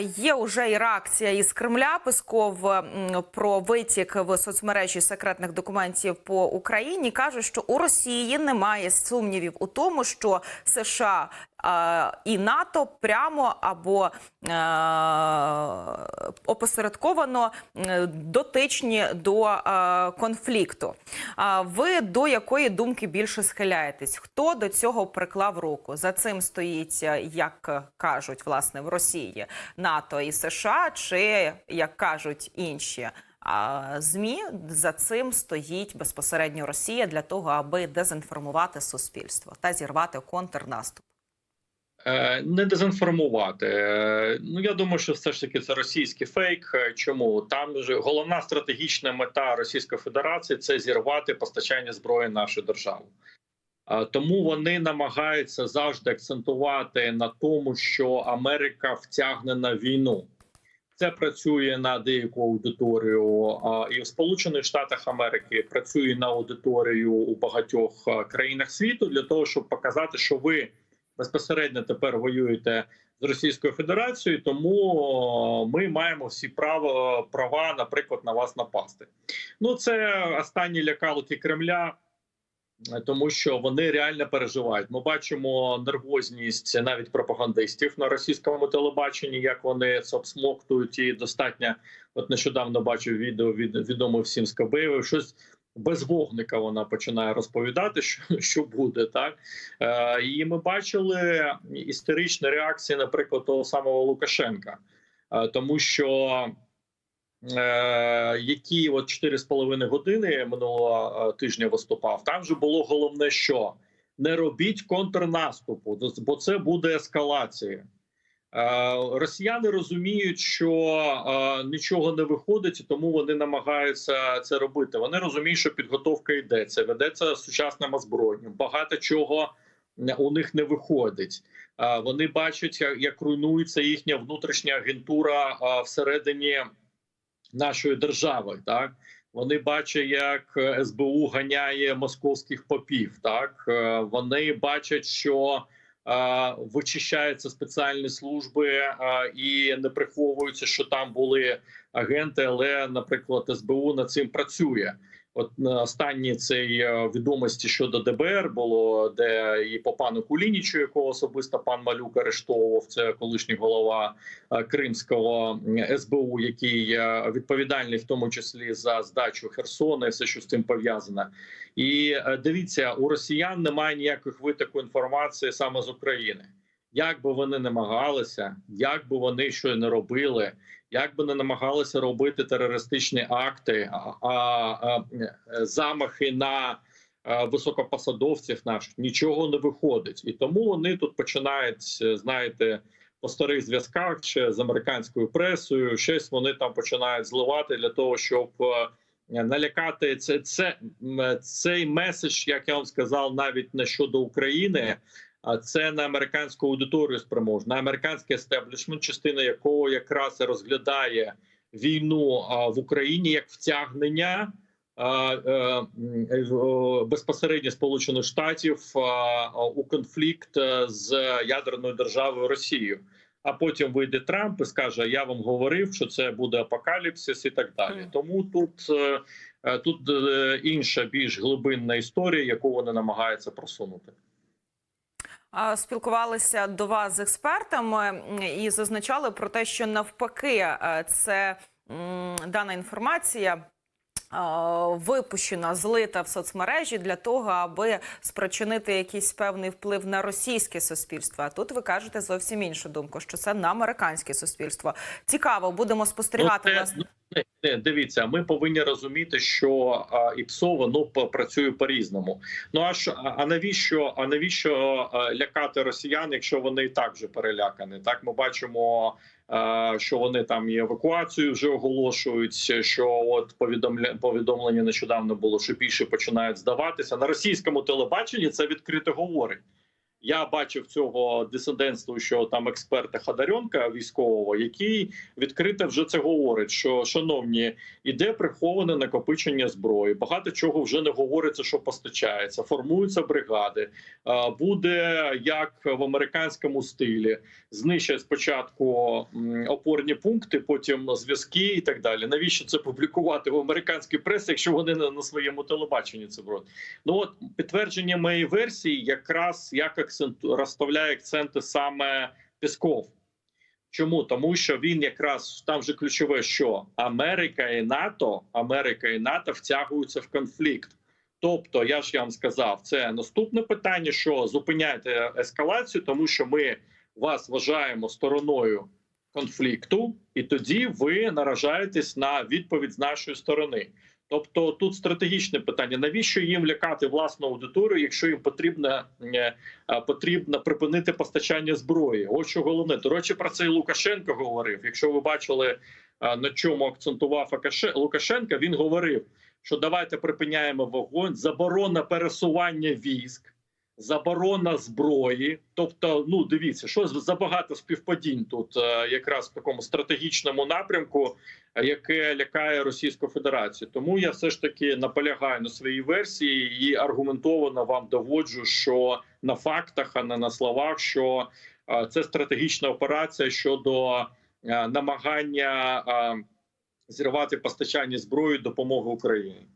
Є уже і реакція із Кремля. Песков про витік в соцмережі секретних документів по Україні каже, що у Росії немає сумнівів у тому, що США і НАТО прямо або е, опосередковано дотичні до е, конфлікту. Ви до якої думки більше схиляєтесь? Хто до цього приклав руку? За цим стоїть, е, як кажуть власне в Росії, НАТО і США, чи як кажуть інші? Змі за цим стоїть безпосередньо Росія для того, аби дезінформувати суспільство та зірвати контрнаступ. Е, Не дезінформувати. Е, Ну я думаю, що все ж таки це російський фейк. Е, Чому там же головна стратегічна мета Російської Федерації це зірвати постачання зброї нашої держави. Е, Тому вони намагаються завжди акцентувати на тому, що Америка втягнена в війну. Це працює на деяку аудиторію і в Сполучених Штатах Америки працює на аудиторію у багатьох країнах світу для того, щоб показати, що ви безпосередньо тепер воюєте з Російською Федерацією, тому ми маємо всі право права, наприклад, на вас напасти. Ну це останні лякалки Кремля. Тому що вони реально переживають. Ми бачимо нервозність навіть пропагандистів на російському телебаченні, як вони це обсмоктують, і достатньо. От нещодавно бачив відео від відомо всім з Кабеєвої, щось без вогника вона починає розповідати, що, що буде так. Е, і ми бачили історичні реакції, наприклад, того самого Лукашенка, е, тому що. Е, які от 4,5 години минулого тижня виступав, там же було головне, що не робіть контрнаступу, бо це буде ескалація. Е, Росіяни розуміють, що е, нічого не виходить, тому вони намагаються це робити. Вони розуміють, що підготовка йдеться, ведеться сучасним озброєнням. Багато чого у них не виходить. Е, Вони бачать, як, руйнується їхня внутрішня агентура е, всередині нашої держави. Так вони бачать, як СБУ ганяє московських попів. Так Е, вони бачать, що е, вичищаються спеціальні служби і не приховуються, що там були агенти, але, наприклад, СБУ над цим працює. От е, останні цей е, відомості щодо ДБР було, де і по пану Кулінічу, якого особисто пан Малюк арештовував, це колишній голова е, Кримського СБУ, який відповідальний в тому числі за здачу Херсона і все, що з цим пов'язано. І дивіться, у росіян немає ніяких витоку інформації саме з України. Як би вони намагалися, як би вони що не робили, як би не намагалися робити терористичні акти, а, а, а замахи на е, високопосадовців наших нічого не виходить, і тому вони тут починають, знаєте, по старих зв'язках ще з американською пресою. Щось вони там починають зливати для того, щоб е, налякати це. Це цей меседж, як я вам сказав, навіть не щодо України. А це на американську аудиторію спроможна, на американський естеблішмент, частина якого якраз розглядає війну в Україні як втягнення е, безпосередньо Сполучених Штатів у конфлікт е, з ядерною державою Росією. А потім вийде Трамп і скаже: Я вам говорив, що це буде апокаліпсис і так далі. Тому тут, е, тут інша більш глибинна історія, яку вони намагаються просунути. Спілкувалися до вас з експертами і зазначали про те, що навпаки, е, це дана інформація. е, Випущена, злита в соцмережі для того, аби спричинити якийсь певний вплив на російське суспільство. А тут ви кажете зовсім іншу думку, що це на американське суспільство. Цікаво, будемо спостерігати Ну, це, власне. Не, дивіться, ми повинні розуміти, що а, ІПСО воно п- працює по-різному. Ну а що, а навіщо, а навіщо а, лякати росіян, якщо вони і так вже перелякані? Так ми бачимо. а, Що вони там і евакуацію вже оголошують? Що от повідомля повідомлення нещодавно було, що більше починають здаватися на російському телебаченні. Це відкрито говорить. Я бачив цього дисидентствуючого там експерта Хадарьонка військового, який відкрито вже це говорить. Що шановні, іде приховане накопичення зброї. Багато чого вже не говориться, що постачається. Формуються бригади. Буде як в американському стилі. Знищать спочатку опорні пункти, потім зв'язки і так далі. Навіщо це публікувати в американській пресі, якщо вони на, своєму телебаченні це роблять? Ну от підтвердження моєї версії, якраз як акценту розставляє акценти саме Пісков. Чому тому, що він якраз там же ключове, що Америка і НАТО, Америка і НАТО втягуються в конфлікт. Тобто, я ж я вам сказав, це наступне питання: що зупиняйте ескалацію, тому що ми вас вважаємо стороною конфлікту, і тоді ви наражаєтесь на відповідь з нашої сторони. Тобто тут стратегічне питання: навіщо їм лякати власну аудиторію, якщо їм потрібно, е, потрібно припинити постачання зброї? Ось що головне. До речі, про це і Лукашенко говорив. Якщо ви бачили на чому акцентував Лукашенко, він говорив, що давайте припиняємо вогонь, заборона пересування військ. Заборона зброї, тобто, ну дивіться, що забагато співпадінь тут, е, якраз в такому стратегічному напрямку, е, яке лякає Російську Федерацію. Тому я все ж таки наполягаю на своїй версії і аргументовано вам доводжу, що на фактах, а не на словах, що е, це стратегічна операція щодо намагання зірвати постачання зброї допомоги Україні.